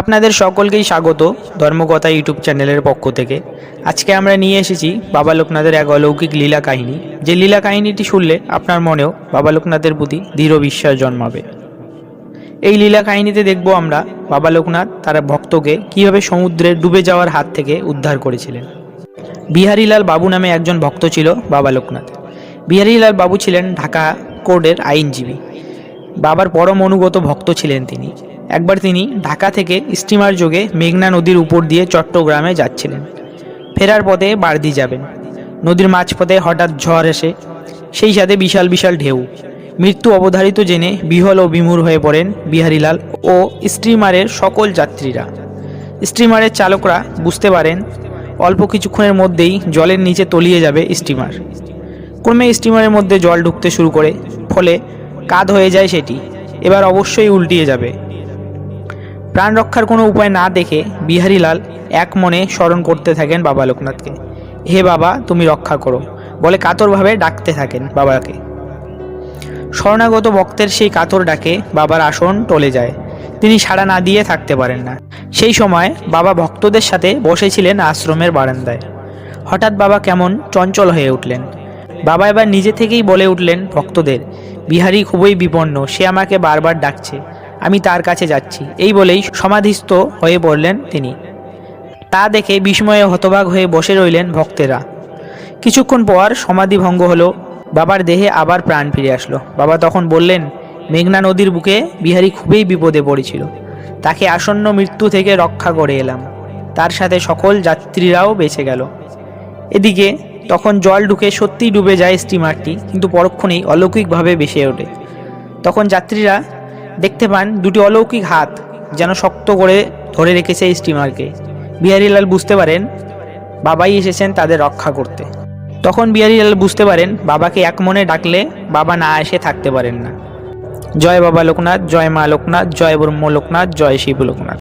আপনাদের সকলকেই স্বাগত ধর্মকথা ইউটিউব চ্যানেলের পক্ষ থেকে। আজকে আমরা নিয়ে এসেছি বাবা লোকনাথের এক অলৌকিক লীলা কাহিনী। যে লীলা কাহিনীটি শুনলে আপনার মনেও বাবা লোকনাথের প্রতি দৃঢ় বিশ্বাস জন্মাবে। এই লীলা কাহিনীতে দেখব আমরা বাবা লোকনাথ তার ভক্তকে কীভাবে সমুদ্রে ডুবে যাওয়ার হাত থেকে উদ্ধার করেছিলেন। বিহারীলাল বাবু নামে একজন ভক্ত ছিল বাবা লোকনাথ। বিহারীলাল বাবু ছিলেন ঢাকা কোর্টের আইনজীবী। বাবার পরম অনুগত ভক্ত ছিলেন তিনি। একবার তিনি ঢাকা থেকে স্টিমার যোগে মেঘনা নদীর উপর দিয়ে চট্টগ্রামে যাচ্ছিলেন। ফেরার পথে বারদি যাবেন। নদীর মাঝপথে হঠাৎ ঝড় এসে সেই সাথে বিশাল বিশাল ঢেউ। মৃত্যু অবধারিত জেনে বিহল ও বিমূর হয়ে পড়েন বিহারীলাল ও স্টিমারের সকল যাত্রীরা। স্টিমারের চালকরা বুঝতে পারেন, অল্প কিছুক্ষণের মধ্যেই জলের নিচে তলিয়ে যাবে স্টিমার। ক্রমে স্টিমারের মধ্যে জল ঢুকতে শুরু করে, ফলে কাদ হয়ে যায় সেটি। এবার অবশ্যই উল্টিয়ে যাবে। প্রাণ রক্ষার কোনো উপায় না দেখে বিহারীলাল এক মনে স্মরণ করতে থাকেন বাবা লোকনাথকে। হে বাবা, তুমি রক্ষা করো। বলে কাতরভাবে ডাকতে থাকেন বাবাকে। শরণাগত ভক্তের সেই কাতর ডাকে বাবার আসন টলে যায়। তিনি সাড়া না দিয়ে থাকতে পারেন না। সেই সময় বাবা ভক্তদের সাথে বসেছিলেন আশ্রমের বারান্দায়। হঠাৎ বাবা কেমন চঞ্চল হয়ে উঠলেন। বাবা এবার নিজে থেকেই বলে উঠলেন, ভক্তদের, বিহারি খুবই বিপন্ন, সে আমাকে বারবার ডাকছে। আমি তার কাছে যাচ্ছি। এই বলেই সমাধিস্থ হয়ে পড়লেন তিনি। তা দেখে বিস্ময়ে হতবাক হয়ে বসে রইলেন ভক্তেরা। কিছুক্ষণ পর সমাধি ভঙ্গ হলো। বাবার দেহে আবার প্রাণ ফিরে আসলো। বাবা তখন বললেন, মেঘনা নদীর বুকে বিহারি খুবই বিপদে পড়েছিল। তাকে আসন্ন মৃত্যু থেকে রক্ষা করে এলাম। তার সাথে সকল যাত্রীরাও বেঁচে গেল। এদিকে তখন জল ঢুকে সত্যিই ডুবে যায় স্টিমারটি, কিন্তু পরক্ষণেই অলৌকিকভাবে ভেসে ওঠে। তখন যাত্রীরা দেখতে পান দুটি অলৌকিক হাত যেন শক্ত করে ধরে রেখেছে এই স্টিমারকে বিহারিলাল বুঝতে পারেন, বাবাই এসেছেন তাদের রক্ষা করতে। তখন বিহারিলাল বুঝতে পারেন, বাবাকে এক মনে ডাকলে বাবা না এসে থাকতে পারেন না। জয় বাবা লোকনাথ, জয় মা লোকনাথ, জয় ব্রহ্ম লোকনাথ, জয় শিব লোকনাথ।